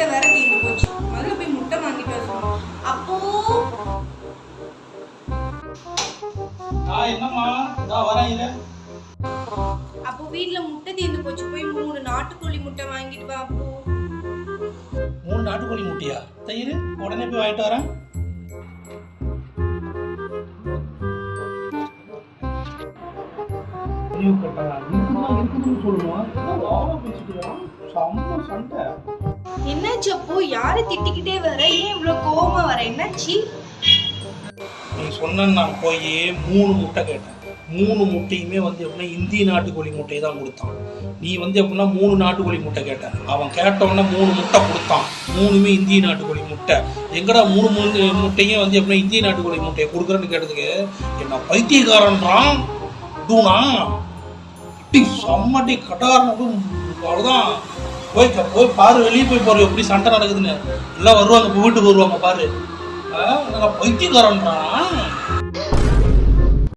முட்டை வேற தீர்ந்து போச்சு. முதல்ல போய் முட்டை வாங்கிட்டு வர அப்போ அப்போ வீட்ல முட்டை தீர்ந்து போச்சு. போய் மூணு நாட்டுக்கோழி முட்டை வாங்கிட்டு வா அப்போ. மூணு நாட்டுக்கோழி முட்டையா? தயிர் உடனே போய் வாங்கிட்டு வரேன். சண்டை. என்னாச்சு அப்போ யாரை திட்டிக்கிட்டே வர? ஏன் இவ்வளோ கோவமா வர? என்னாச்சு? நீ சொன்ன நான் போய் மூணு முட்டை கேட்டேன். மூணு முட்டையுமே வந்து எப்படின்னா இந்திய நாட்டுக்கோழி முட்டையை தான் கொடுத்தான். நீ வந்து எப்படின்னா மூணு நாட்டுக்கோழி முட்டை கேட்டேன். அவன் கேட்டவொடனே மூணு முட்டை கொடுத்தான். மூணுமே இந்திய நாட்டுக்கோழி முட்டை. எங்கடா மூணு மூணு முட்டையும் வந்து எப்படின்னா இந்திய நாட்டுக்கோழி முட்டையை கொடுக்குறேன்னு கேட்டதுக்கு என்ன பைத்தியக்காரன்றான்? டூனா? இப்படி செம்மட்டி கட்டாரம் அவ்வளோதான் போய் போய் பாரு வெளியே போய் பாரு எப்படி சண்டை நடக்குதுன்னு. எல்லாம் வருவாங்க இப்போ வீட்டுக்கு வருவாங்க பாரு. நாங்கள் பைத்தியக்காரன்றான்